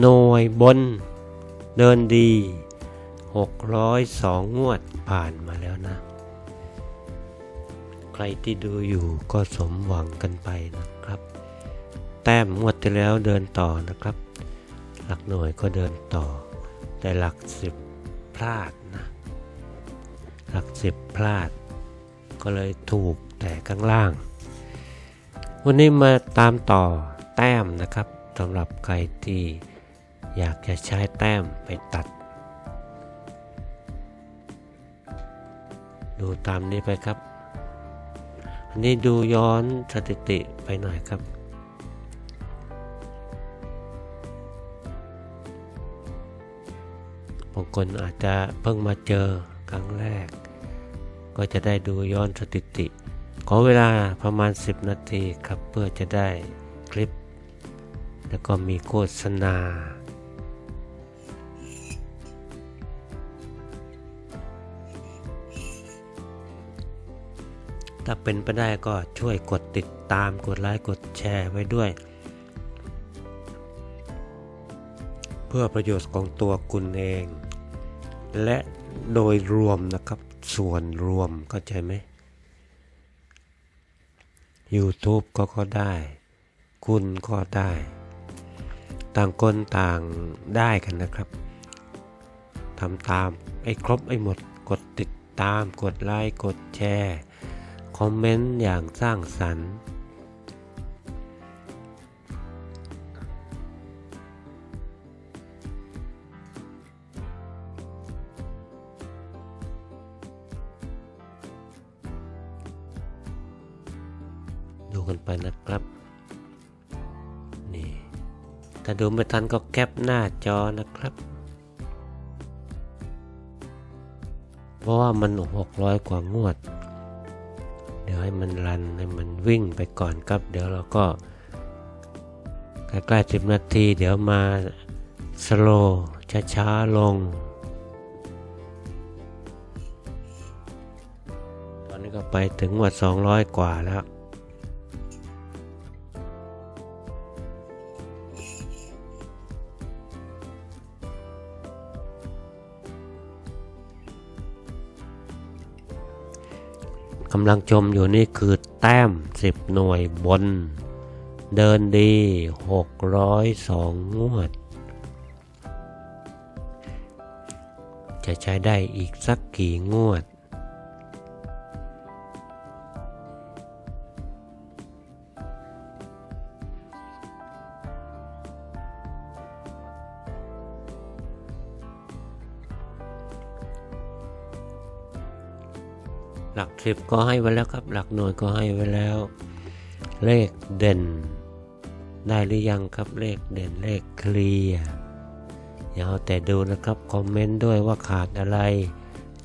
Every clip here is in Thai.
หน่วยบน เดินดีหกร้อยสองงวดผ่านมาแล้วนะ ใครที่ดูอยู่ก็สมหวังกันไปนะครับ แต้มงวดที่แล้วเดินต่อนะครับ หลักหน่วยก็เดินต่อ แต่หลักสิบพลาดนะ หลักสิบพลาด ก็เลยถูกแต่ข้างล่าง วันนี้มาตามต่อแต้มนะครับสำหรับใครที่ อยากจะใช้แต้มไปตัด ดูตามนี้ไปครับ อันนี้ดูย้อนสถิติไปหน่อยครับบางคนอาจจะเพิ่งมาเจอครั้งแรก ก็จะได้ดูย้อนสถิติ ขอเวลาประมาณ 10 นาทีครับเพื่อจะได้คลิป แล้วก็มีโฆษณา ถ้าเป็นไปได้ก็ช่วยกดติดตามกดไลค์กดแชร์ไว้ด้วย เพื่อประโยชน์ของตัวคุณเอง และโดยรวมนะครับส่วนรวมเข้าใจไหม YouTube ก็ก็ได้ คุณก็ได้ ต่างคนต่างได้กันนะครับทำตามไอ้ครบไอ้หมดกดติดตามกดไลค์กดแชร์ คอมเมนต์อย่างสร้างสรรค์ ดูกันไปนะครับ นี่ ถ้าดูไม่ทันก็แคปหน้าจอนะครับเพราะว่ามัน 600 กว่างวด ให้มันรันให้มันวิ่งไปก่อนครับ เดี๋ยวเราก็ใกล้ๆ10นาที เดี๋ยวมาสโลช้าๆลง ตอนนี้ก็ไปถึงวัด200 กว่าแล้ว กำลังชมอยู่นี่คือแต้ม 10 หน่วยบน เดินดี 602 งวด จะใช้ได้อีกสักกี่งวด หลักสิบก็ให้ไว้แล้วครับ หลักหน่วยก็ให้ไว้แล้ว เลขเด่น ได้หรือยังครับเลขเด่นเลขเคลียร์อย่าเอาแต่ดูนะครับ คอมเมนต์ด้วยว่าขาดอะไร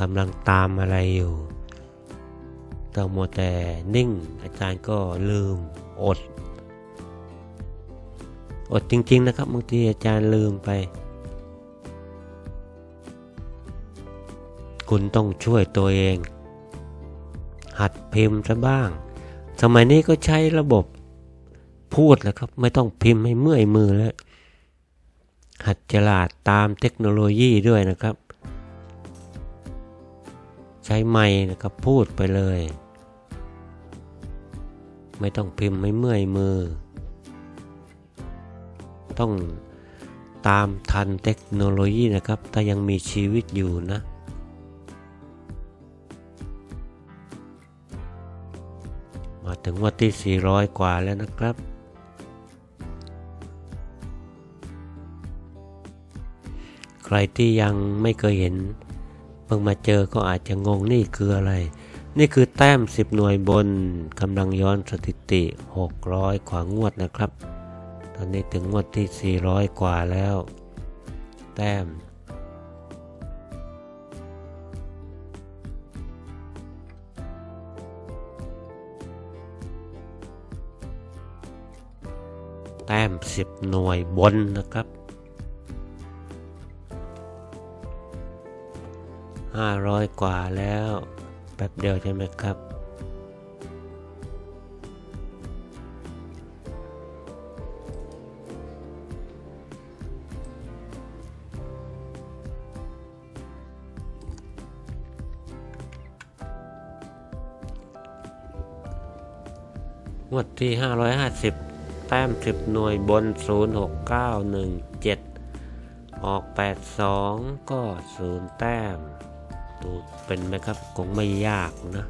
กำลังตามอะไรอยู่ต้องมัวแต่นิ่ง อาจารย์ก็ลืมอด อดจริง ๆ นะครับบางทีอาจารย์ลืมไป คุณต้องช่วยตัวเอง หัดพิมพ์ซะบ้าง สมัยนี้ก็ใช้ระบบพูดแล้วครับ ไม่ต้องพิมพ์ให้เมื่อยมือแล้ว หัดฉลาดตามเทคโนโลยีด้วยนะครับ ใช้ไม้นะครับพูดไปเลย ไม่ต้องพิมพ์ให้เมื่อยมือ ต้องตามทันเทคโนโลยีนะครับ ถ้ายังมีชีวิตอยู่นะ ถึงวันที่ 400 กว่าแล้วนะครับ ใครที่ยังไม่เคยเห็นเพิ่งมาเจอก็อาจจะงงนี่คืออะไร นี่คือแต้ม 10 หน่วยบนกำลังย้อนสถิติ 600 กว่างวดนะครับ ตอนนี้ถึงงวดที่ 400 กว่าแล้ว แต้ม แต้ม 10 หน่วยบนนะครับ 500 กว่าแล้วแป๊บเดียวใช่ไหมครับ งวดที่ 550 แต้มสิบหน่วยบนศูนย์หกเก้าหนึ่งเจ็ดออกแปดสองก็ศูนย์แต้ม ดูเป็นไหมครับ คงไม่ยากนะ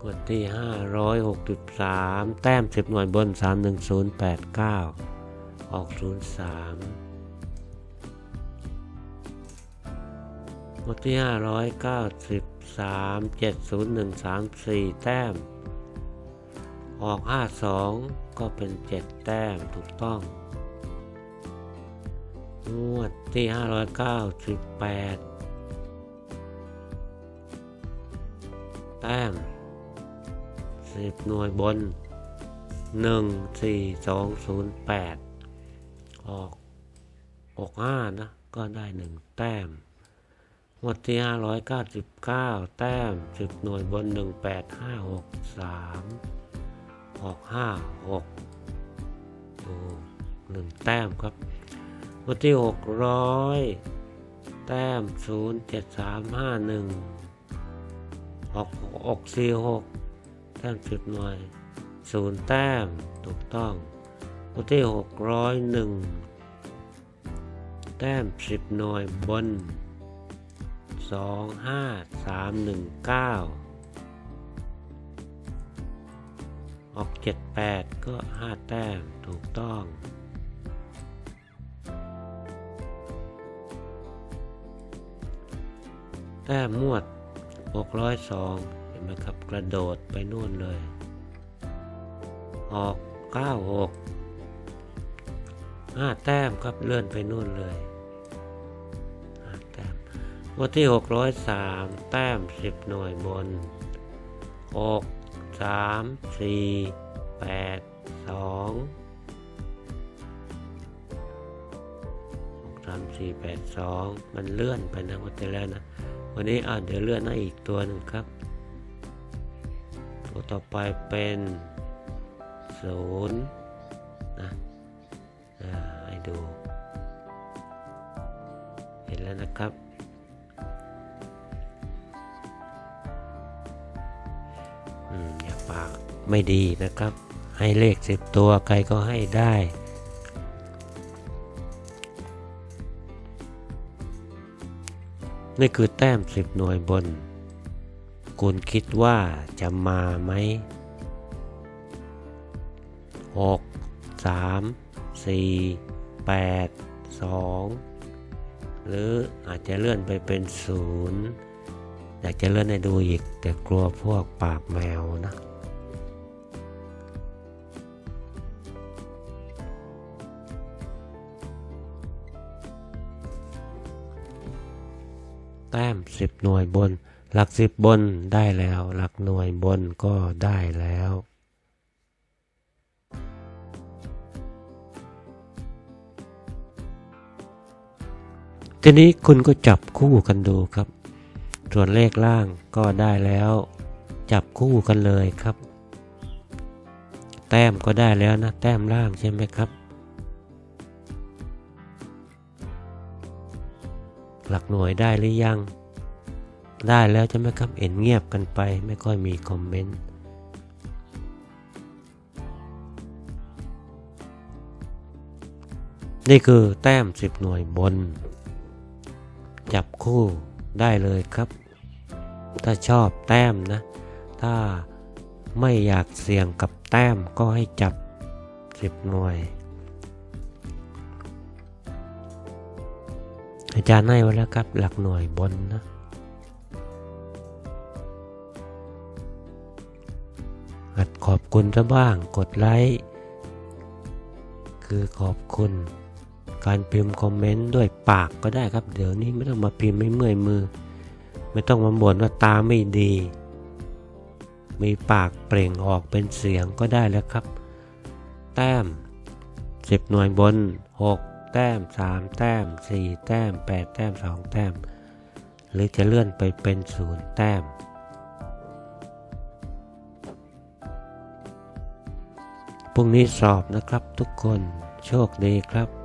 งวดที่ห้าร้อยหกสิบสามแต้มสิบหน่วยบนสามหนึ่งศูนย์แปดเก้าออกศูนย์สามงวดที่ห้าร้อยเก้าสิบสามเจ็ดศูนย์หนึ่งสามสี่แต้ม ออก 52 ก็เป็น 7 แต้มถูกต้อง งวดที่ 598 แต้ม 10 หน่วยบน 14208 ออก 65 นะ ก็ได้ 1 แต้มงวดที่ 599 แต้ม 10 หน่วยบน 18563 ออกห้าหกดูหนึ่งแต้มครับงวดที่หกร้อยแต้มศูนย์เจ็ดสามห้าหนึ่งออกออกสี่หกแต้มสิบหน่วยศูนย์แต้มถูกต้องงวดที่หกร้อยหนึ่งแต้มสิบหน่วยบนสองห้าสามหนึ่งเก้า ออกเจ็ดแปดก็ห้าแต้มถูกต้อง แต้มมวดหกร้อยสองเห็นไหมครับกระโดดไปนู่นเลย ออกเก้าหกห้าแต้มครับเลื่อนไปนู่นเลยห้าแต้มวันที่หกร้อยสามแต้มสิบหน่วยบนหก สามสี่แปดสองสามสี่แปดสองมันเลื่อนไปนะวันที่แล้วนะ วันนี้อ่าเดี๋ยวเลื่อนให้อีกตัวหนึ่งครับ ตัวต่อไปเป็นศูนย์นะอ่าให้ดู เห็นแล้วนะครับ ไม่ดีนะครับ ให้เลขสิบตัวใครก็ให้ได้ นี่คือแต้มสิบหน่วยบน คุณคิดว่าจะมาไหมหกสามสี่แปดสองหรืออาจจะเลื่อนไปเป็นศูนย์อยากจะเลื่อนให้ดูอีกแต่กลัวพวกปากแมวนะ แต้มสิบหน่วยบน หลักสิบบนได้แล้ว หลักหน่วยบนก็ได้แล้วทีนี้คุณก็จับคู่กันดูครับ ส่วนเลขล่างก็ได้แล้ว จับคู่กันเลยครับ แต้มก็ได้แล้วนะ แต้มล่างใช่ไหมครับ หลักหน่วยได้หรือยัง ได้แล้วใช่ไหมครับเห็นเงียบกันไปไม่ค่อยมีคอมเมนต์นี่คือแต้มสิบหน่วยบน จับคู่ได้เลยครับ ถ้าชอบแต้มนะ ถ้าไม่อยากเสี่ยงกับแต้มก็ให้จับสิบหน่วย อาจารย์ให้ไว้แล้วครับ หลักหน่วยบนนะ หัดขอบคุณซะบ้าง กดไลค์คือขอบคุณ การพิมพ์คอมเมนต์ด้วยปากก็ได้ครับ เดี๋ยวนี้ไม่ต้องมาพิมพ์ไม่เมื่อยมือ ไม่ต้องมาบ่นว่าตาไม่ดี มีปากเปล่งออกเป็นเสียงก็ได้แล้วครับ แต้มสิบหน่วยบนหก แต้มสามแต้มสี่แต้มแปดแต้มสองแต้ม หรือจะเลื่อนไปเป็นศูนย์แต้ม พรุ่งนี้สอบนะครับทุกคน โชคดีครับ